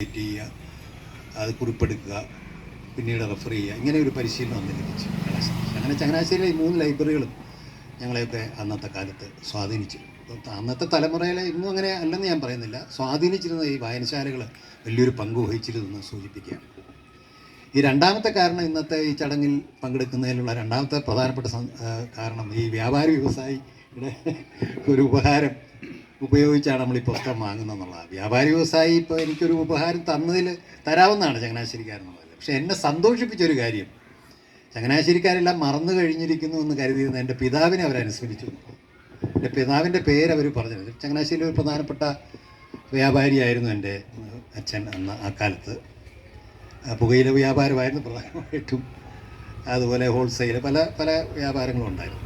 Wait ചെയ്യുക അത് കുറിപ്പെടുക്കുക പിന്നീട് റെഫർ ചെയ്യുക ഇങ്ങനെ ഒരു പരിശീലനം അന്ന് ലഭിച്ചു. അങ്ങനെ ചങ്ങനാശ്ശേരിയിലെ മൂന്ന് ലൈബ്രറികളും ഞങ്ങളെയൊക്കെ അന്നത്തെ കാലത്ത് സ്വാധീനിച്ചു ഇപ്പം അന്നത്തെ തലമുറയിലെ ഇന്നും അങ്ങനെ അല്ലെന്ന് ഞാൻ പറയുന്നില്ല. സ്വാധീനിച്ചിരുന്ന ഈ വായനശാലകൾ വലിയൊരു പങ്ക് വഹിച്ചിരുന്നെന്ന് സൂചിപ്പിക്കുകയാണ്. ഈ രണ്ടാമത്തെ കാരണം ഇന്നത്തെ ഈ ചടങ്ങിൽ പങ്കെടുക്കുന്നതിനുള്ള രണ്ടാമത്തെ പ്രധാനപ്പെട്ട കാരണം ഈ വ്യാപാരി വ്യവസായിയുടെ ഒരു ഉപഹാരം ഉപയോഗിച്ചാണ് നമ്മൾ ഈ പുസ്തകം വാങ്ങുന്നത് എന്നുള്ളതാണ് വ്യാപാരി വ്യവസായി ഇപ്പോൾ എനിക്കൊരു ഉപഹാരം തന്നതിൽ തരാവുന്നതാണ് ചങ്ങനാശ്ശേരിക്കാരെന്നുള്ളത്. പക്ഷേ എന്നെ സന്തോഷിപ്പിച്ചൊരു കാര്യം. ചങ്ങനാശ്ശേരിക്കാരെല്ലാം മറന്നു കഴിഞ്ഞിരിക്കുന്നു എന്ന് കരുതിയിരുന്ന എന്റെ പിതാവിനെ അവരനുസ്മരിച്ചു എന്റെ പിതാവിന്റെ പേര് അവർ പറഞ്ഞത്. ചങ്ങനാശ്ശേരി ഒരു പ്രധാനപ്പെട്ട വ്യാപാരിയായിരുന്നു എന്റെ അച്ഛൻ അന്ന് ആ കാലത്ത്. പുകയില വ്യാപാരമായിരുന്നു പ്രധാനമായിട്ടും. അതുപോലെ ഹോൾസെയിൽ പല പല വ്യാപാരങ്ങളും ഉണ്ടായിരുന്നു.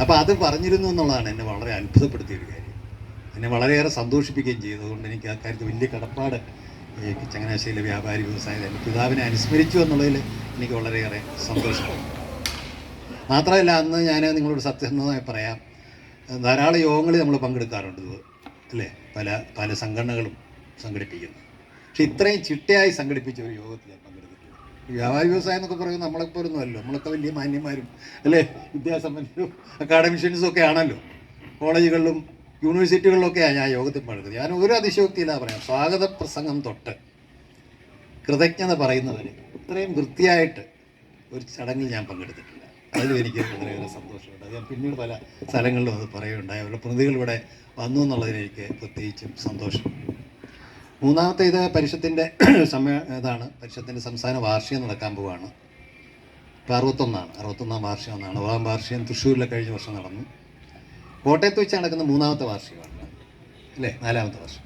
അപ്പോൾ അത് പറഞ്ഞിരുന്നു എന്നുള്ളതാണ് എന്നെ വളരെ അത്ഭുതപ്പെടുത്തിയൊരു കാര്യം. എന്നെ വളരെയേറെ സന്തോഷിപ്പിക്കുകയും ചെയ്തു. അതുകൊണ്ട് എനിക്ക് ആ കാര്യത്തിൽ വലിയ കടപ്പാട് ഈ ചങ്ങനാശ്ശേരിയിലെ വ്യാപാരി വ്യവസായ എന്റെ പിതാവിനെ അനുസ്മരിച്ചു എന്നുള്ളതിൽ എനിക്ക് വളരെയേറെ സന്തോഷമുണ്ട് മാത്രമല്ല അന്ന് ഞാൻ നിങ്ങളോട് സത്യസന്ധമായി പറയാം ധാരാളം യോഗങ്ങളിൽ നമ്മൾ പങ്കെടുക്കാറുണ്ട് അല്ലേ? പല പല സംഘടനകളും സംഘടിപ്പിക്കുന്നു. പക്ഷെ ഇത്രയും ചിട്ടയായി സംഘടിപ്പിച്ച ഒരു യോഗത്തിൽ ഞാൻ പങ്കെടുത്തിട്ടില്ല. ഈ വ്യാപാരി വ്യവസായം എന്നൊക്കെ പറയുന്നത് നമ്മളൊക്കെ പോലൊന്നുമല്ലോ നമ്മളൊക്കെ വലിയ മാന്യന്മാരും അല്ലേ? വിദ്യാസമ്പന്നരും അക്കാഡമിഷ്യൻസും ഒക്കെ ആണല്ലോ. കോളേജുകളിലും യൂണിവേഴ്സിറ്റികളിലൊക്കെയാണ് ഞാൻ യോഗത്തിൽ പങ്കെടുക്കുന്നത്. ഞാൻ ഒരു അതിശയോക്തിയിലാണ് പറയാം. സ്വാഗത പ്രസംഗം തൊട്ട് കൃതജ്ഞത പറയുന്നവരെ ഇത്രയും വൃത്തിയായിട്ട് ഒരു ചടങ്ങിൽ ഞാൻ പങ്കെടുത്തിട്ടില്ല. അതിലും എനിക്ക് വളരെയേറെ സന്തോഷമുണ്ട്. അത് ഞാൻ പിന്നീട് പല സ്ഥലങ്ങളിലും അത് പറയുകയുണ്ടായി. അവരുടെ പ്രതികൾ ഇവിടെ വന്നു എന്നുള്ളതിനെനിക്ക് പ്രത്യേകിച്ചും സന്തോഷം മൂന്നാമത്തെ ഇത് പരിഷത്തിന്റെ സമയ ഇതാണ്. പരിഷത്തിന്റെ സംസ്ഥാന വാർഷികം നടക്കാൻ പോവുകയാണ് ഇപ്പോൾ അറുപത്തൊന്നാണ്. അറുപത്തൊന്നാം വാർഷികം എന്നാണ്. ഒന്നാം വാർഷികം തൃശ്ശൂരിലെ കഴിഞ്ഞ വർഷം നടന്നു. കോട്ടയത്ത് വെച്ച് നടക്കുന്ന മൂന്നാമത്തെ വാർഷികമാണ്. അല്ലേ? നാലാമത്തെ വർഷം.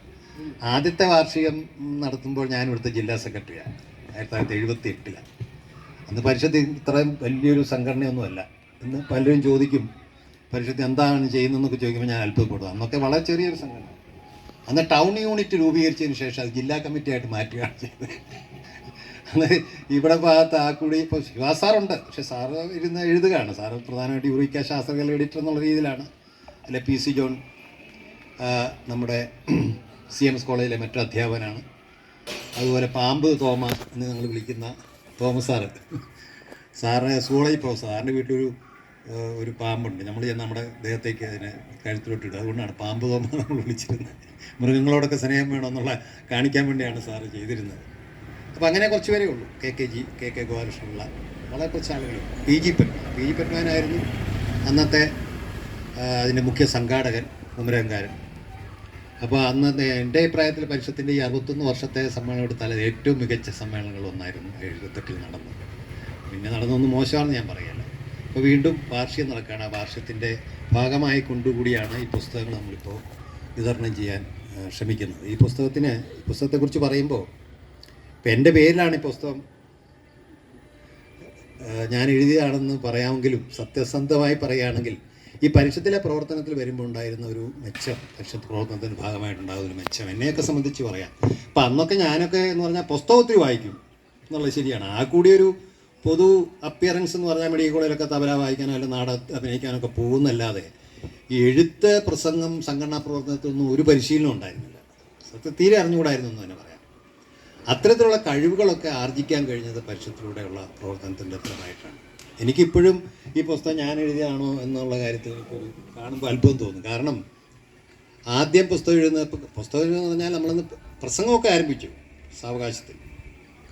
ആദ്യത്തെ വാർഷികം നടത്തുമ്പോൾ ഞാൻ ഇവിടുത്തെ ജില്ലാ സെക്രട്ടറിയാണ്. ആയിരത്തി തൊള്ളായിരത്തി എഴുപത്തി എട്ടിലാണ് അന്ന് പരിഷത്ത് ഇത്രയും വലിയൊരു സംഘടനയൊന്നുമല്ല. ഇന്ന് പലരും ചോദിക്കും പരിഷത്ത് എന്താണ് ചെയ്യുന്നതെന്നൊക്കെ ചോദിക്കുമ്പോൾ ഞാൻ അത്ഭുതപ്പെടും. അന്നൊക്കെ വളരെ ചെറിയൊരു സംഘടന. അന്ന് ടൗൺ യൂണിറ്റ് രൂപീകരിച്ചതിന് ശേഷം അത് ജില്ലാ കമ്മിറ്റിയായിട്ട് മാറ്റുകയാണ് ചെയ്തത്. അന്ന് ഇവിടെ ഭാഗത്ത് ആ കൂടി ഇപ്പോൾ ശിവാസാറുണ്ട് പക്ഷെ സാറ് ഇരുന്ന് എഴുതുകയാണ്. സാറ് പ്രധാനമായിട്ട് യൂറിക്ക ശാസ്ത്രകല എഡിറ്റർ എന്നുള്ള രീതിയിലാണ്. അല്ലെ പി സി ജോൺ നമ്മുടെ സി എം എസ് കോളേജിലെ മറ്റൊരു അധ്യാപകനാണ്. അതുപോലെ പാമ്പ് തോമസ് എന്ന് ഞങ്ങൾ വിളിക്കുന്ന Thomas sir. Sir zoology professor സാറിന്റെ വീട്ടിലൊരു ഒരു പാമ്പുണ്ട്. നമ്മൾ ചെന്ന് നമ്മുടെ ദേഹത്തേക്ക് അതിനെ കഴുത്തിലോട്ടിടും അതുകൊണ്ടാണ് പാമ്പ് തോമ നമ്മൾ വിളിച്ചിരുന്നത്. മൃഗങ്ങളോടൊക്കെ സ്നേഹം വേണമെന്നുള്ള കാണിക്കാൻ വേണ്ടിയാണ് സാറ് ചെയ്തിരുന്നത്. അപ്പോൾ അങ്ങനെ കുറച്ച് പേരേ ഉള്ളൂ. K K G K K ഗോപാലകൃഷ്ണനുള്ള വളരെ കുറച്ച് ആളുകൾ P G Padman P G പത്മനായിരുന്നു അന്നത്തെ അതിന്റെ മുഖ്യ സംഘാടകൻ കുമരകംകാരൻ അപ്പോൾ അന്ന് എന്റെ അഭിപ്രായത്തിൽ പരിഷത്തിന്റെ ഈ അറുപത്തൊന്ന് വർഷത്തെ സമ്മേളനം തല ഏറ്റവും മികച്ച സമ്മേളനങ്ങൾ ഒന്നായിരുന്നു എഴുപത്തെട്ടിൽ നടന്നത്. പിന്നെ നടന്നൊന്നും മോശമാണെന്ന് ഞാൻ പറയല്ല. അപ്പോൾ വീണ്ടും വാർഷികം നടക്കുകയാണ്. ആ വാർഷികത്തിന്റെ ഭാഗമായി കൊണ്ടുകൂടിയാണ് ഈ പുസ്തകങ്ങൾ നമ്മളിപ്പോൾ വിതരണം ചെയ്യാൻ ശ്രമിക്കുന്നത്. ഈ പുസ്തകത്തിന് പുസ്തകത്തെക്കുറിച്ച് പറയുമ്പോൾ ഇപ്പം എന്റെ പേരിലാണ് ഈ പുസ്തകം ഞാൻ എഴുതിയതാണെന്ന് പറയാമെങ്കിലും സത്യസന്ധമായി പറയുകയാണെങ്കിൽ ഈ പരിഷത്തിലെ പ്രവർത്തനത്തിൽ വരുമ്പോൾ ഉണ്ടായിരുന്ന ഒരു മെച്ചം പരിഷത്ത് പ്രവർത്തനത്തിന്റെ ഭാഗമായിട്ടുണ്ടാകുന്ന ഒരു മെച്ചം. എന്നെയൊക്കെ സംബന്ധിച്ച് പറയാം. അപ്പം അന്നൊക്കെ ഞാനൊക്കെ എന്ന് പറഞ്ഞാൽ പുസ്തകത്തിൽ വായിക്കും. എന്നുള്ളത് ശരിയാണ്. ആ കൂടിയൊരു പൊതു അപ്പിയറൻസ് എന്ന് പറഞ്ഞാൽ മെഡിക്കൽ കോളേജിലൊക്കെ തബല വായിക്കാനോ അല്ലെങ്കിൽ നാട അഭിനയിക്കാനൊക്കെ പോകുന്നല്ലാതെ ഈ എഴുത്ത് പ്രസംഗം സംഘടനാ പ്രവർത്തനത്തിലൊന്നും ഒരു പരിശീലനം ഉണ്ടായിരുന്നില്ല. സത്യം തീരെ അറിഞ്ഞുകൂടായിരുന്നു എന്ന് തന്നെ പറയാം. അത്തരത്തിലുള്ള കഴിവുകളൊക്കെ ആർജിക്കാൻ കഴിഞ്ഞത് പരിഷത്തിലൂടെയുള്ള പ്രവർത്തനത്തിന്റെ ഫലമായിട്ടാണ്. എനിക്കിപ്പോഴും ഈ പുസ്തകം ഞാൻ എഴുതിയാണോ എന്നുള്ള കാര്യത്തിൽ കാണുമ്പോൾ അത്ഭുതം തോന്നും. കാരണം ആദ്യം പുസ്തകം എഴുതുന്ന പുസ്തകം എഴുതുന്ന പറഞ്ഞാൽ നമ്മളന്ന് പ്രസംഗമൊക്കെ ആരംഭിച്ചു സാവകാശത്തിൽ.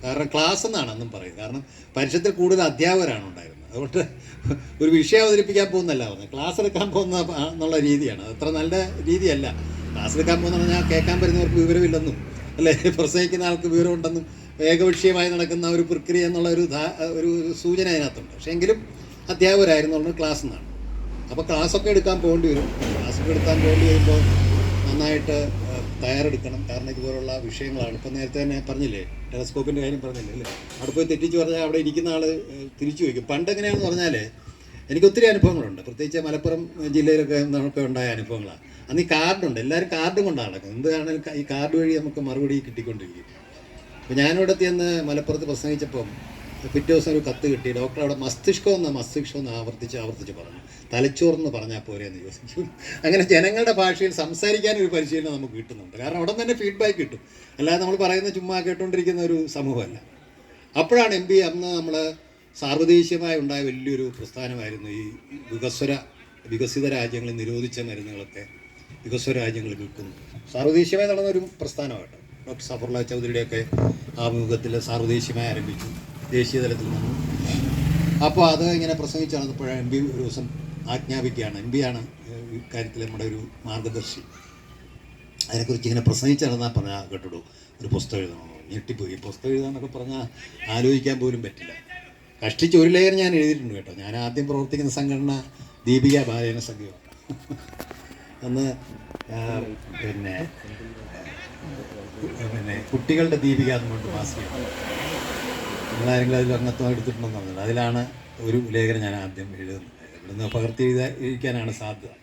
കാരണം ക്ലാസ് എന്നാണ് അന്നും പറയുന്നത്. കാരണം പരിഷത്തിൽ കൂടുതൽ അധ്യാപകരാണ് ഉണ്ടായിരുന്നത്. അതുകൊണ്ട് ഒരു വിഷയം അവതരിപ്പിക്കാൻ പോകുന്നല്ല പറഞ്ഞത്. ക്ലാസ് എടുക്കാൻ പോകുന്ന എന്നുള്ള രീതിയാണ്. അത് അത്ര നല്ല രീതിയല്ല. ക്ലാസ് എടുക്കാൻ പോകുന്ന പറഞ്ഞാൽ കേൾക്കാൻ വരുന്നവർക്ക് വിവരമില്ലെന്നും അല്ലേ? പ്രസംഗിക്കുന്ന ആൾക്ക് വിവരമുണ്ടെന്നും ഏകവിഷയമായി നടക്കുന്ന ഒരു പ്രക്രിയ എന്നുള്ള ഒരു ഒരു സൂചന അതിനകത്തുണ്ട്. പക്ഷേ എങ്കിലും അധ്യാപകരായിരുന്നു ക്ലാസ് എന്നാണ്. അപ്പോൾ ക്ലാസ്സൊക്കെ എടുക്കാൻ പോകേണ്ടി വരും. ക്ലാസ്സൊക്കെ എടുക്കാൻ പോകേണ്ടി വരുമ്പോൾ നന്നായിട്ട് തയ്യാറെടുക്കണം. കാരണം ഇതുപോലുള്ള വിഷയങ്ങളാണ്. ഇപ്പം നേരത്തെ തന്നെ പറഞ്ഞില്ലേ ടെലസ്കോപ്പിന്റെ കാര്യം പറഞ്ഞില്ലേ അല്ലേ? അവിടെ പോയി തെറ്റിച്ച് പറഞ്ഞാൽ അവിടെ ഇരിക്കുന്ന ആൾ തിരിച്ചു വയ്ക്കും പണ്ട് എങ്ങനെയാണെന്ന് പറഞ്ഞാൽ എനിക്ക് ഒത്തിരി അനുഭവങ്ങളുണ്ട്. പ്രത്യേകിച്ച് മലപ്പുറം ജില്ലയിലൊക്കെ നമുക്ക് ഉണ്ടായ അനുഭവങ്ങളാണ്. അന്ന് ഈ കാർഡുണ്ട്. എല്ലാവരും കാർഡും കൊണ്ടാണ് നടക്കുന്നത്. എന്താണെങ്കിലും ഈ കാർഡ് വഴി നമുക്ക് മറുപടി കിട്ടിക്കൊണ്ടിരിക്കും. അപ്പോൾ ഞാനിവിടെ ചെന്ന് മലപ്പുറത്ത് പ്രസംഗിച്ചപ്പം പിറ്റേ ദിവസം ഒരു കത്ത് കിട്ടി. ഡോക്ടർ അവിടെ മസ്തിഷ്കം എന്ന് മസ്തിഷ്കം എന്ന് ആവർത്തിച്ച് ആവർത്തിച്ച് പറഞ്ഞു. തലച്ചോറെന്ന് പറഞ്ഞാൽ പോരെ എന്ന് ചോദിച്ചു. അങ്ങനെ ജനങ്ങളുടെ ഭാഷയിൽ സംസാരിക്കാൻ ഒരു പരിശീലനം നമുക്ക് കിട്ടുന്നുണ്ട്. കാരണം അവിടെ തന്നെ ഫീഡ്ബാക്ക് കിട്ടും. അല്ലാതെ നമ്മൾ പറയുന്ന ചുമ്മാ കേട്ടുകൊണ്ടിരിക്കുന്ന ഒരു സമൂഹമല്ല. അപ്പോഴാണ് എം പി അന്ന് നമ്മൾ സാർവദേശീയമായി ഉണ്ടായ വലിയൊരു പ്രസ്ഥാനമായിരുന്നു ഈ വികസ്വര വികസിത രാജ്യങ്ങളിൽ നിരോധിച്ച മരുന്നുകളൊക്കെ വികസ്വര രാജ്യങ്ങളിൽ വിൽക്കുന്നു. സാർവദേശീയമായി നടന്ന ഒരു പ്രസ്ഥാനമായിട്ട് ഡോക്ടർ സഫറുള്ള ചൗധരിയുടെയൊക്കെ ആഭിമുഖ്യത്തിൽ സാർവദേശീയമായി ആരംഭിച്ചു. ദേശീയ തലത്തിൽ നിന്നും. അപ്പോൾ അത് ഇങ്ങനെ പ്രസംഗിച്ചാണ് ഇപ്പോൾ എം പി ഒരു ദിവസം ആജ്ഞാപിക്കുകയാണ്. എം പിയാണ് ഇക്കാര്യത്തിൽ നമ്മുടെ ഒരു മാർഗദർശി. അതിനെക്കുറിച്ച് ഇങ്ങനെ പ്രസംഗിച്ചാണെന്നാ പറഞ്ഞാൽ കേട്ടോ ഒരു പുസ്തകം എഴുതണമെന്ന് ഞെട്ടിപ്പോയി. പുസ്തകം എഴുതാന്നൊക്കെ പറഞ്ഞാൽ ആലോചിക്കാൻ പോലും പറ്റില്ല. കഷ്ടിച്ച് ഒരു ലെയർ ഞാൻ എഴുതിയിട്ടുണ്ട് കേട്ടോ. ഞാൻ ആദ്യം പ്രവർത്തിക്കുന്ന സംഘടന ദീപിക ബാലന സംഘം അന്ന് പിന്നെ പിന്നെ കുട്ടികളുടെ ദീപിക എന്നുകൊണ്ട് മാസികയാണ് നിങ്ങളാരെങ്കിലും അതിൽ അംഗത്വം എടുത്തിട്ടുണ്ടെന്ന് പറഞ്ഞത് അതിലാണ് ഒരു ലേഖനം ഞാൻ ആദ്യം എഴുതുന്നത്. ഇവിടുന്ന് പകർത്തി എഴുതാ എഴുതിക്കാനാണ് സാധ്യത.